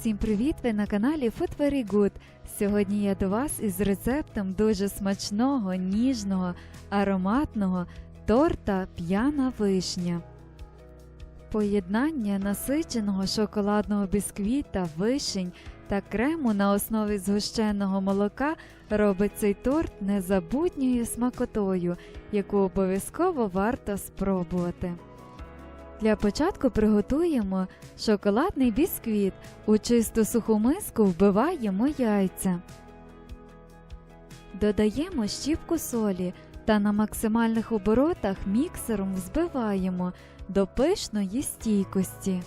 Всім привіт! Ви на каналі Food Very Good. Сьогодні я до вас із рецептом дуже смачного, ніжного, ароматного торта п'яна вишня. Поєднання насиченого шоколадного бісквіта, вишень та крему на основі згущеного молока робить цей торт незабутньою смакотою, яку обов'язково варто спробувати. Для початку приготуємо шоколадний бісквіт. У чисту суху миску вбиваємо яйця. Додаємо щіпку солі та на максимальних оборотах міксером взбиваємо до пишної стійкості.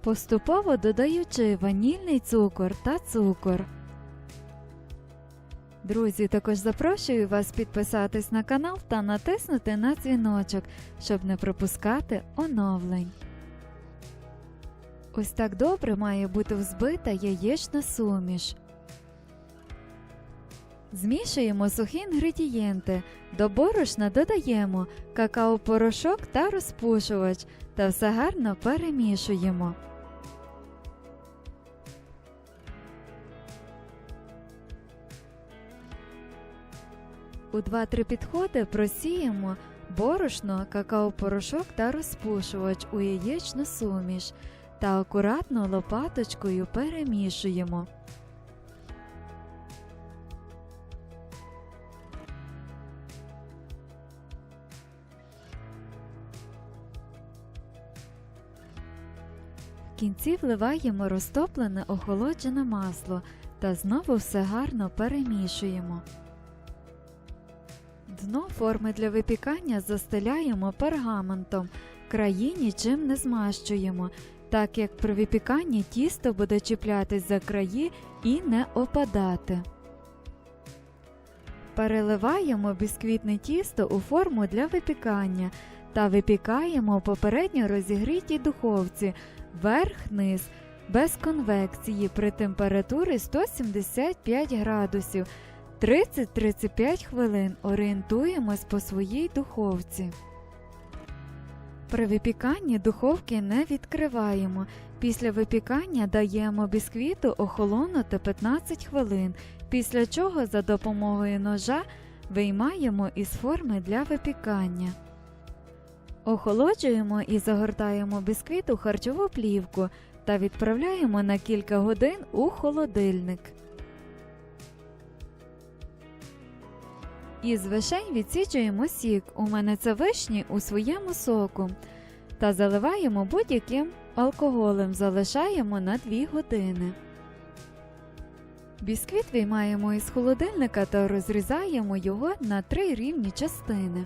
Поступово додаючи ванільний цукор та цукор. Друзі, також запрошую вас підписатись на канал та натиснути на дзвіночок, щоб не пропускати оновлень. Ось так добре має бути взбита яєчна суміш. Змішуємо сухі інгредієнти. До борошна додаємо какао-порошок та розпушувач та все гарно перемішуємо. У 2-3 підходи просіємо борошно, какао-порошок та розпушувач у яєчну суміш та акуратно лопаточкою перемішуємо. В кінці вливаємо розтоплене охолоджене масло та знову все гарно перемішуємо. Дно форми для випікання застеляємо пергаментом, краї нічим не змащуємо, так як при випіканні тісто буде чіплятись за краї і не опадати. Переливаємо бісквітне тісто у форму для випікання та випікаємо попередньо розігрітій духовці верх-низ без конвекції при температурі 175 градусів 30-35 хвилин орієнтуємось по своїй духовці. При випіканні духовки не відкриваємо. Після випікання даємо бісквіту охолонути 15 хвилин, після чого за допомогою ножа виймаємо із форми для випікання. Охолоджуємо і загортаємо бісквіт у харчову плівку та відправляємо на кілька годин у холодильник. Із вишень відсіджуємо сік, у мене це вишні у своєму соку, та заливаємо будь-яким алкоголем, залишаємо на 2 години. Бісквіт виймаємо із холодильника та розрізаємо його на три рівні частини.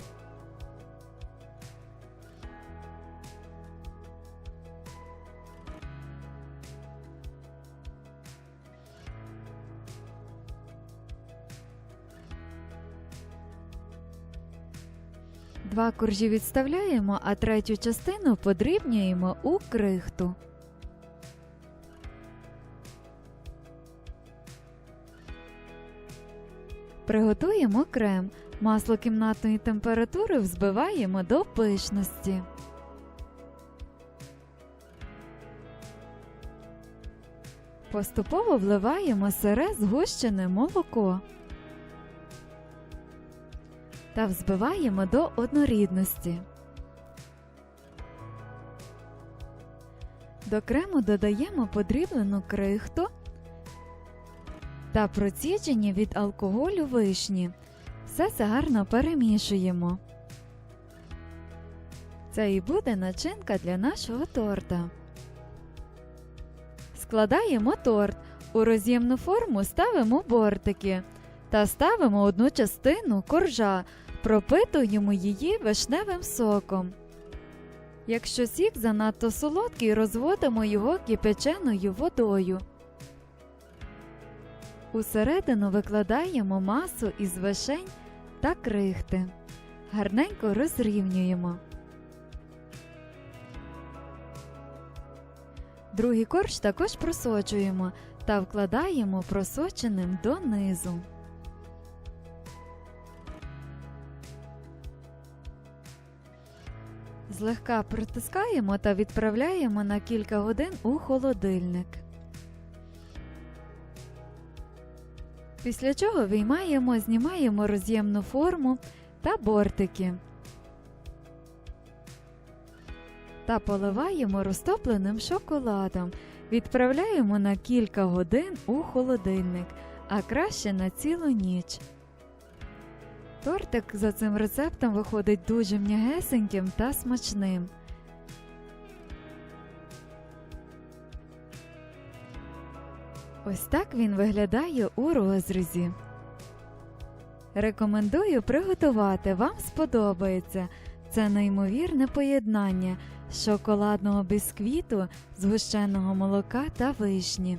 Два коржі відставляємо, а третю частину подрібнюємо у крихту. Приготуємо крем. Масло кімнатної температури взбиваємо до пишності. Поступово вливаємо сире згущене молоко та взбиваємо до однорідності. До крему додаємо подріблену крихту та проціджені від алкоголю вишні. Все це гарно перемішуємо. Це і буде начинка для нашого торта. Складаємо торт. У роз'ємну форму ставимо бортики та ставимо одну частину коржа, пропитуємо її вишневим соком. Якщо сік занадто солодкий, розводимо його кипяченою водою. Усередину викладаємо масу із вишень та крихти. Гарненько розрівнюємо. Другий корж також просочуємо та вкладаємо просоченим донизу. Злегка притискаємо та відправляємо на кілька годин у холодильник. Після чого виймаємо, знімаємо роз'ємну форму та бортики. Та поливаємо розтопленим шоколадом. Відправляємо на кілька годин у холодильник, а краще на цілу ніч. Тортик за цим рецептом виходить дуже м'ягесеньким та смачним. Ось так він виглядає у розрізі. Рекомендую приготувати, вам сподобається. Це неймовірне поєднання шоколадного бісквіту, згущеного молока та вишні.